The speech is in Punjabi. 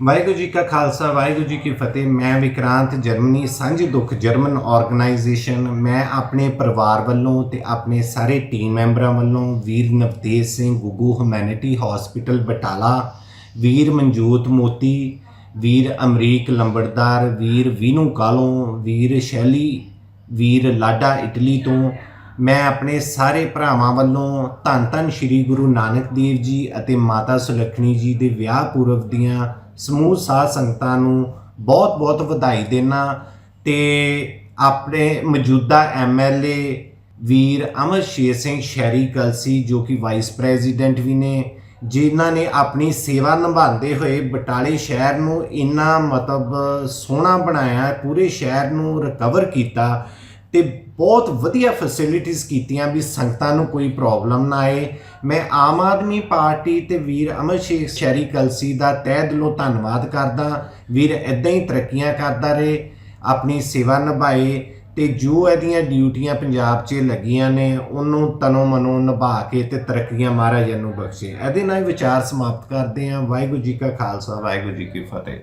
ਵਾਹਿਗੁਰੂ ਜੀ ਕਾ ਖਾਲਸਾ, ਵਾਹਿਗੁਰੂ ਜੀ ਕੀ ਫਤਿਹ। ਮੈਂ ਵਿਕਰਾਂਤ, ਜਰਮਨੀ, ਸਾਂਝੇ ਦੁੱਖ ਜਰਮਨ ਆਰਗੇਨਾਈਜੇਸ਼ਨ ਮੈਂ ਆਪਣੇ ਪਰਿਵਾਰ ਵੱਲੋਂ ਤੇ ਆਪਣੇ ਸਾਰੇ ਟੀਮ ਮੈਂਬਰਾਂ ਵੱਲੋਂ ਵੀਰ ਨਵਤੇਜ ਸਿੰਘ, ਗੁੱਗੂ ਹਿਊਮੈਨਿਟੀ ਹਸਪੀਟਲ ਬਟਾਲਾ, ਵੀਰ ਮਨਜੋਤ ਮੋਤੀ, ਵੀਰ ਅਮਰੀਕ ਲੰਬੜਦਾਰ, ਵੀਰ ਵੀਨੂ ਕਾਲੋਂ, ਵੀਰ ਸ਼ੈਲੀ, ਵੀਰ ਲਾਡਾ ਇਟਲੀ ਤੋਂ ਮੈਂ ਆਪਣੇ ਸਾਰੇ ਭਰਾਵਾਂ ਵੱਲੋਂ ਧੰਨ ਧੰਨ ਸ੍ਰੀ ਗੁਰੂ ਨਾਨਕ ਦੇਵ ਜੀ ਅਤੇ ਮਾਤਾ ਸੁਲੱਖਣੀ ਜੀ ਦੇ ਵਿਆਹ ਪੁਰਬ ਦੀਆਂ ਸਮੂਹ ਸਾਧ ਸੰਗਤਾਂ ਨੂੰ ਬਹੁਤ-ਬਹੁਤ ਵਧਾਈ ਦੇਣਾ ਤੇ ਆਪਣੇ ਮੌਜੂਦਾ ਐਮਐਲਏ ਵੀਰ ਅਮਰ ਸ਼ੇਰ ਸਿੰਘ ਸ਼ਹਿਰੀ ਕਲਸੀ ਜੋ ਕਿ ਵਾਈਸ ਪ੍ਰੈਜ਼ੀਡੈਂਟ ਵੀ ਨੇ, ਜਿਨ੍ਹਾਂ ਨੇ ਆਪਣੀ ਸੇਵਾ ਨਿਭਾਉਂਦੇ ਹੋਏ ਬਟਾਲੇ ਸ਼ਹਿਰ ਨੂੰ ਇੰਨਾ ਮਤਲਬ ਸੋਹਣਾ ਬਣਾਇਆ, ਪੂਰੇ ਸ਼ਹਿਰ ਨੂੰ ਰਿਕਵਰ ਕੀਤਾ ਤੇ ਬਹੁਤ ਵਧੀਆ ਫੈਸਿਲਿਟੀਆਂ ਕੀਤੀਆਂ ਵੀ ਸੰਗਤਾਂ ਨੂੰ ਕੋਈ ਪ੍ਰੋਬਲਮ ਨਾ ਆਏ। ਮੈਂ ਆਮ ਆਦਮੀ ਪਾਰਟੀ ਤੇ ਵੀਰ ਅਮਰ ਸ਼ੇਖ ਸ਼ਹਿਰੀ ਕਲਸੀ ਦਾ ਤਹਿ ਦਿਲੋਂ ਧੰਨਵਾਦ ਕਰਦਾ। ਵੀਰ ਇਦਾਂ ਹੀ ਤਰੱਕੀਆਂ ਕਰਦਾ ਰਹੇ, ਆਪਣੀ ਸੇਵਾ ਨਿਭਾਏ ਤੇ ਜੋ ਇਹਦੀਆਂ ਡਿਊਟੀਆਂ ਪੰਜਾਬ 'ਚ ਲੱਗੀਆਂ ਨੇ, ਉਹਨੂੰ ਤਨੋ ਮਨੋ ਨਿਭਾ ਕੇ ਤੇ ਤਰੱਕੀਆਂ ਮਹਾਰਾਜ ਨੂੰ ਬਖਸ਼ੇ। ਇਹਦੇ ਨਾਲ ਵਿਚਾਰ ਸਮਾਪਤ ਕਰਦੇ ਹਾਂ। ਵਾਹਿਗੁਰੂ ਜੀ ਕਾ ਖਾਲਸਾ, ਵਾਹਿਗੁਰੂ ਜੀ ਕੀ ਫਤਿਹ।